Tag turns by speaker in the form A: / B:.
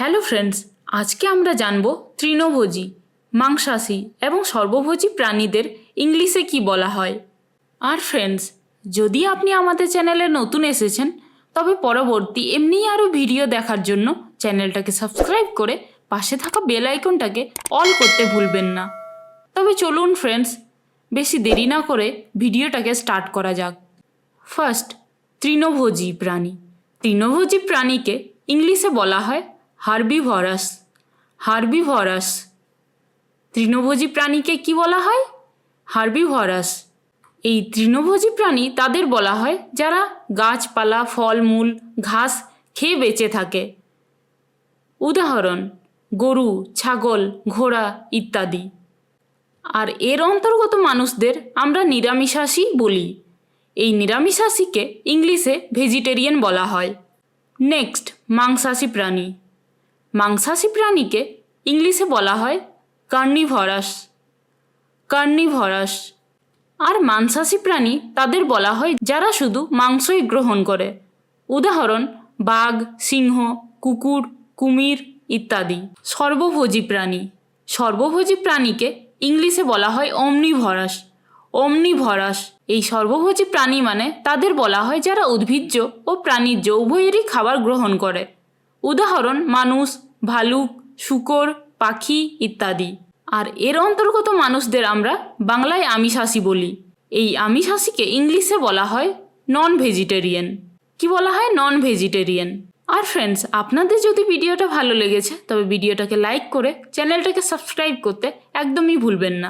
A: Hello friends আজকে আমরা জানব তৃণভোজী, মাংসাশী এবং সর্বভোজী প্রাণীদের ইংলিশে কি বলা হয়। আর ফ্রেন্ডস যদি আপনি আমাদের চ্যানেলে নতুন এসেছেন, তবে পরবর্তী এমনিই আরও ভিডিও দেখার জন্য চ্যানেলটাকে সাবস্ক্রাইব করে পাশে থাকা বেল আইকনটাকে অল করতে ভুলবেন না। তবে চলুন ফ্রেন্ডস বেশি দেরি না করে ভিডিওটাকে স্টার্ট করা যাক। ফার্স্ট তৃণভোজী প্রাণী। তৃণভোজী প্রাণীকে ইংলিশে বলা হয় হার্বিভরাস হার্বিভরাস তৃণভোজী প্রাণীকে কি বলা হয়? হার্বিভরাস এই তৃণভোজী প্রাণী তাদের বলা হয় যারা গাছপালা, ফলমূল, ঘাস খেয়ে বেঁচে থাকে। উদাহরণ, গরু, ছাগল, ঘোড়া ইত্যাদি। আর এর অন্তর্গত মানুষদের আমরা নিরামিষাশী বলি। এই নিরামিষাশীকে ইংলিশে ভেজিটেরিয়ান বলা হয়। নেক্সট, মাংসাশী প্রাণী। মাংসাশী প্রাণীকে ইংলিশে বলা হয় কার্নিভরাস। কার্নিভরাস। আর মাংসাশী প্রাণী তাদের বলা হয় যারা শুধু মাংসই গ্রহণ করে। উদাহরণ, বাঘ, সিংহ, কুকুর, কুমির ইত্যাদি। সর্বভোজী প্রাণী। সর্বভোজী প্রাণীকে ইংলিশে বলা হয় অমনিভরাস। অমনিভরাস, এই সর্বভোজী প্রাণী মানে তাদের বলা হয় যারা উদ্ভিজ্জ ও প্রাণীজ উভয়েরই খাবার গ্রহণ করে। উদাহরণ, মানুষ, ভালুক, শুকর, পাখি ইত্যাদি। আর এর অন্তর্গত মানুষদের আমরা বাংলায় আমিষাশী বলি। এই আমিষাশীকে ইংলিশে বলা হয় নন ভেজিটেরিয়ান কি বলা হয়? নন ভেজিটেরিয়ান আর ফ্রেন্ডস আপনাদের যদি ভিডিওটা ভালো লেগেছে, তবে ভিডিওটাকে লাইক করে চ্যানেলটাকে সাবস্ক্রাইব করতে একদমই ভুলবেন না।